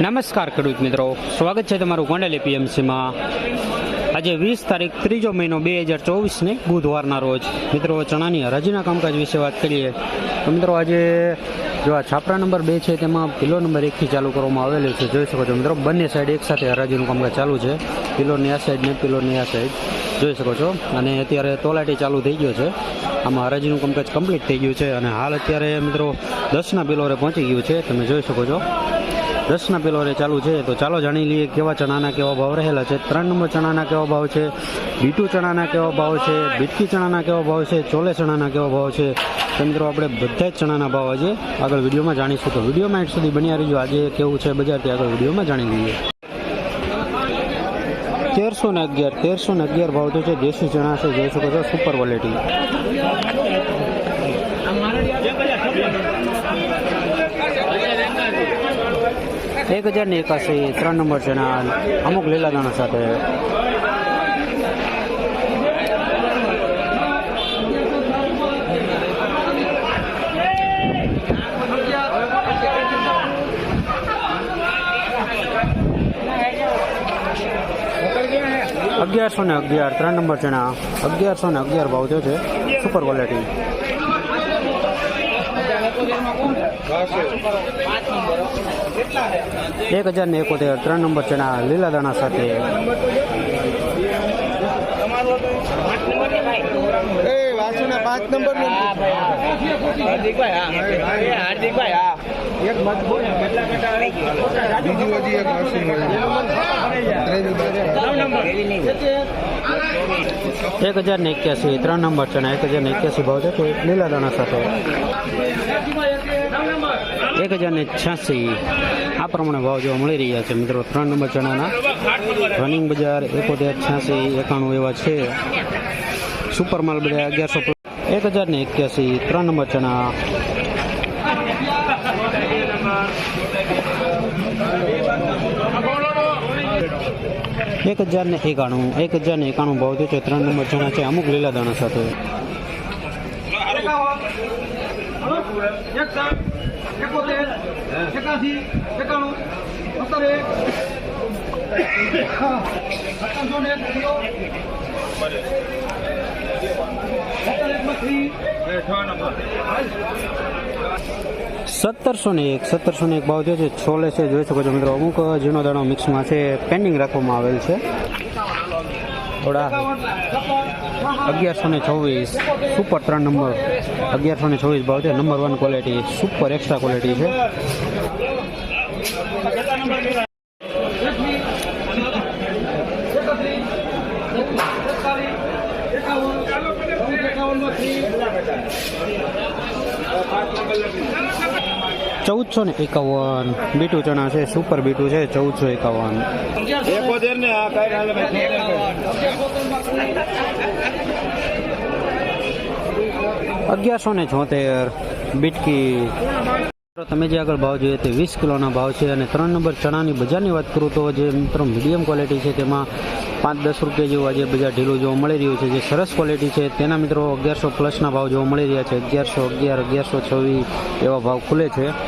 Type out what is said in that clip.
નમસ્કાર ખેડૂત મિત્રો. સ્વાગત છે તમારું ગોંડલ એપીએમસીમાં. આજે વીસ તારીખ ત્રીજો મહિનો બે હજાર ચોવીસને બુધવારના રોજ. મિત્રો, ચણાની હરાજીના કામકાજ વિશે વાત કરીએ. તો મિત્રો, આજે જો આ છાપરા નંબર બે છે, તેમાં પિલો નંબર એકથી ચાલુ કરવામાં આવેલું છે. જોઈ શકો છો મિત્રો, બંને સાઈડ એકસાથે હરાજીનું કામકાજ ચાલુ છે. પિલોની આ સાઈડ ને પિલોની આ સાઈડ જોઈ શકો છો. અને અત્યારે તોલાટી ચાલુ થઈ ગયો છે. આમાં હરાજીનું કામકાજ કમ્પ્લીટ થઈ ગયું છે. અને હાલ અત્યારે મિત્રો, દસના પિલોરે પહોંચી ગયું છે. તમે જોઈ શકો છો. દસના પિલોરે ચાલુ છે, તો ચાલો જાણી લઈએ કેવા ચણાના કેવા ભાવ રહેલા છે. ત્રણ નંબર ચણાના કેવા ભાવ છે, બીટુ ચણાના કેવા ભાવ છે, બીટકી ચણાના કેવા ભાવ છે, ચોલે ચણાના કેવા ભાવ છે. તો મિત્રો, આપણે બધા જ ચણાના ભાવ આજે આગળ વિડીયોમાં જાણીશું. તો વિડીયોમાં એટ સુધી બન્યા રહીજો. આજે કેવું છે બજાર તે આગળ વિડીયોમાં જાણી લઈએ. તેરસો ને અગિયાર, તેરસો ને અગિયાર ભાવ તો છે. દેશી ચણા છે, જોઈ શકો છો સુપર ક્વોલિટી એક હજાર ને એકાસી ત્રણ નંબર છે અમુક લીલા દાણા સાથે. અગિયારસો ને અગિયાર, ત્રણ નંબર ચણા અગિયારસો ને અગિયાર ભાવ જો છે. સુપર ક્વોલિટી એક હજાર ને એકોતેર ત્રણ નંબર ચણા લીલા દાણા સાથે. પાંચ નંબર હાર્દિકભાઈ હા. હાર્દિકભાઈ હા એક મજબૂત બીજું હજી એક વાસુ એક હજાર ને એક્યાસી, ત્રણ નંબર ચણા એક હજાર ને એક્યાસી ભાવ છે લીલા દાણા સાથે. એક હજાર ને છ્યાસી, આ પ્રમાણે ભાવ જોવા મળી રહ્યા છે મિત્રો. ત્રણ નંબર ચણાના. રનિંગ બજાર એકોતેર છ્યાસી, એકાણું એવા છે. સુપર માલ બધા અગિયારસો એક હજાર ને એક્યાસી, ત્રણ નંબર ચણા. એક હજાર ને એકાણું, એક હજાર ને એકાણું ભાવ છે ત્રણ નંબર ચણા છે. અમુક લીલા દાણા સાથે. સત્તર એક સત્તરસો ને એક સત્તરસો ને એક ભાવ થયો છે, છોલે છે, જોઈ શકો છો મિત્રો. અમુક ઝીણો દાણો મિક્સમાં છે, પેન્ડિંગ રાખવામાં આવેલ છે. થોડા અગિયારસો ને છવ્વીસ, સુપર ત્રણ નંબર. અગિયારસો ને છવ્વીસ ભાવ છે, number one quality, super extra quality છે. ચૌદસો ને એકાવન. બીટુ ચણા છે સુપર બીટુ છે ચૌદસો એકાવન. અગિયારસો ને છોતેર. બીટકી. તમે જે આગળ ભાવ જોઈએ તે વીસ કિલોના ભાવ છે અને ત્રણ નંબર ચણાની બજારની વાત કરું તો જે મિત્રો મીડિયમ ક્વોલિટી છે તેમાં પાંચ દસ રૂપિયા જેવું આજે બજાર ઢીલું જોવા મળી રહ્યું છે. જે સરસ ક્વોલિટી છે તેના મિત્રો અગિયારસો પ્લસના ભાવ જોવા મળી રહ્યા છે. અગિયારસો અગિયાર, અગિયારસો છવ્વીસ એવા ભાવ ખુલે છે.